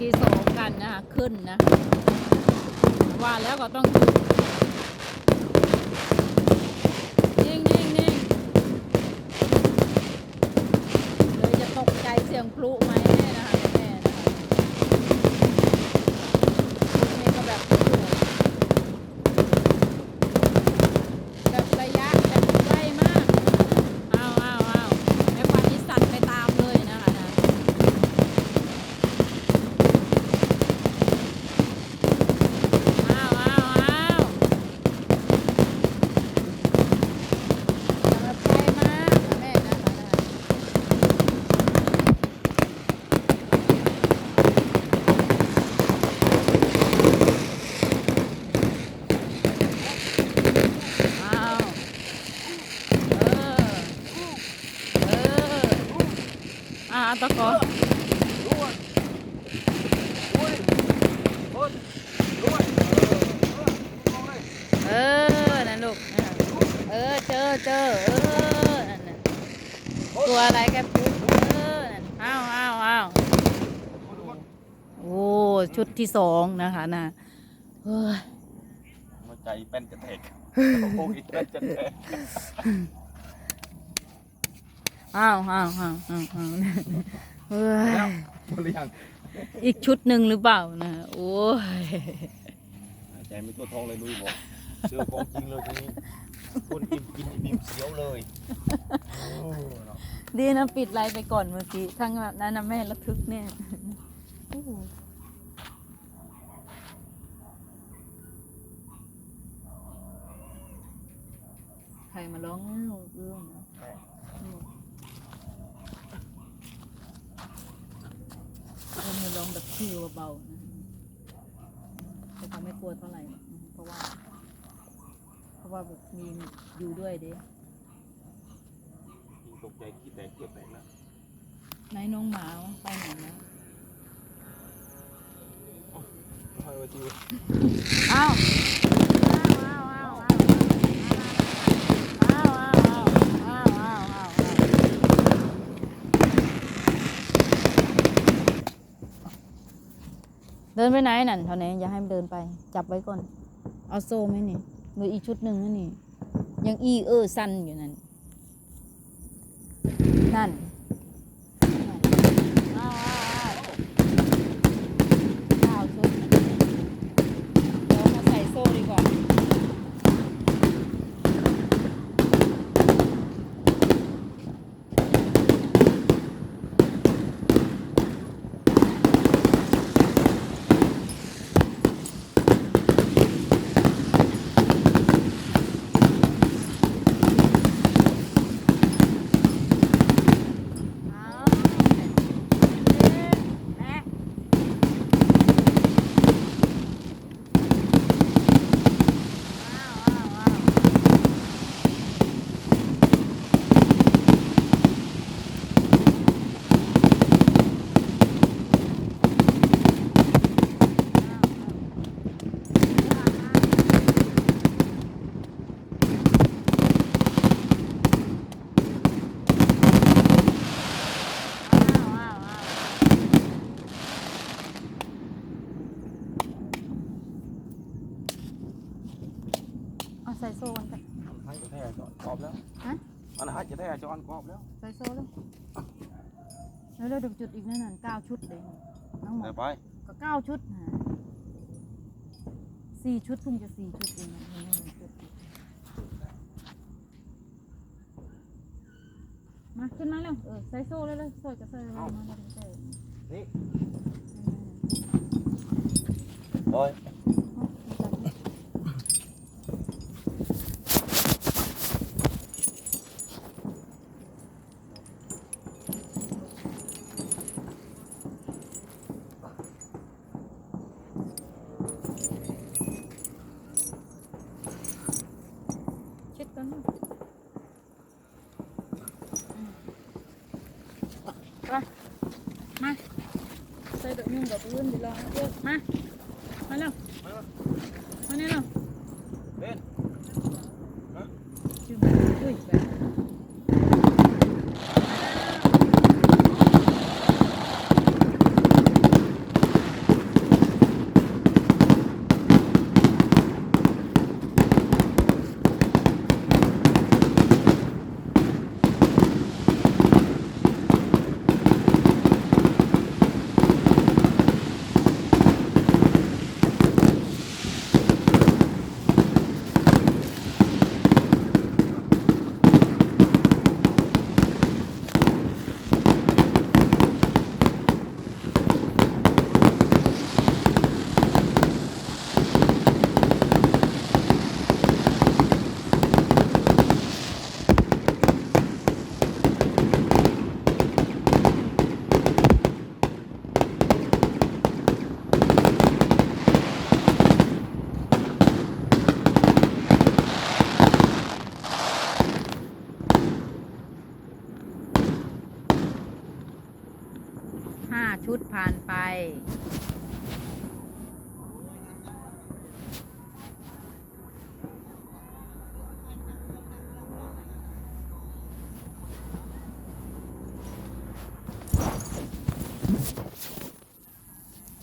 ที่สองกันนะคะขึ้นนะ ว่าแล้วก็ต้องดูนิ่งนิ่งนิ่งเลยจะตกใจเสียงพลุไหมแม่นะคะแม่นะคะนี่ก็แบบแบบระยะแบบใกล้มากอ้าวอ้าวอ้าวแม่ควันนี้สั่นไปตามเลยนะคะนะ อ้าวอ้าวอ้าวอย่ามาใกล้มากนะแม่นะคะนะอ้าวเออ เออ อ่าตะกอล้วนล้วนล้วนล้วนเออล้วนเลยเออ นั่นลูกนั่นน่ะเออ เจอเจอเออ นั่นน่ะตัวอะไรแกปุ๊บเออ นั่นอ้าวอ้าวอ้าวล้วนโอ้ ชุดที่สองนะคะนะเฮ้ยหัวใจเป็นจะแตกโอ้ยเป็นจะแตก อ้าวอ้าวอ้าวอ้าวอ้าวเฮ้ยแล้วหมดหรือยังอีกชุดหนึ่งหรือเปล่านะโอ้ยใจไม่ตัวทองเลยลุยบอกเจอของจริงเลยทีนี้คนกินกินอิ่มเสียวเลยโอ้เนาะดีนะปิดไลน์ไปก่อนเมื่อกี้ทั้งแบบนั้นนะแม่ระทึกเนี่ยโอ้โหใครมาร้องเรื่องเรื่องนะคน มาร้องแบบชื่อเบาๆนะแต่เขาไม่กลัวเท่าไหร่หรอกอืมเพราะว่า เพราะว่าแบบมีอยู่ด้วยเด้กินตกใจขี้แตกเกือบแตกแล้วไหนน้องหมาวะไปไหนแล้วคอยไว้ทีอ้าว นไปไหนนั่นเท่านี้อย่าให้มันเดินไป จับไว้ก่อน เอาโซ่ไหมนี่มืออีกชุดหนึ่งนั่นนี่ยังอีเออสั้นอยู่นั่นนั่นอ้าวอ้าวอ้าวอ้าวชุด เดี๋ยวมาใส่โซ่ดีกว่า เอาเอ๊ะแม่อ้าวอ้าวอ้าวอ้าวอ้าวอ้าวเอาใส่โซ่กันไป ให้จะแท้จอนกรอบแล้ว ฮะ อันนั้นให้จะแท้จอนกรอบแล้วใส่โซ่เลยแล้วเราดูจุดอีกนั่นน่ะเก้าชุดเลยทั้งหมเดี๋ดยวไปก็เก้าชุดฮะสี่ชุดเพิ่งจะสี่ชุดเองนะยังไม่มีชุดอีกมาขึ้นมาเร็วเออใส่โซ่เลยเลยโซ่จะใส่อะไรมาเลยใส่นี่บอ Rồi. Mai. Xây đội nhung của Phương thì lo hết. Mai. Mai đâu? Mai đâu? ชุดผ่านไป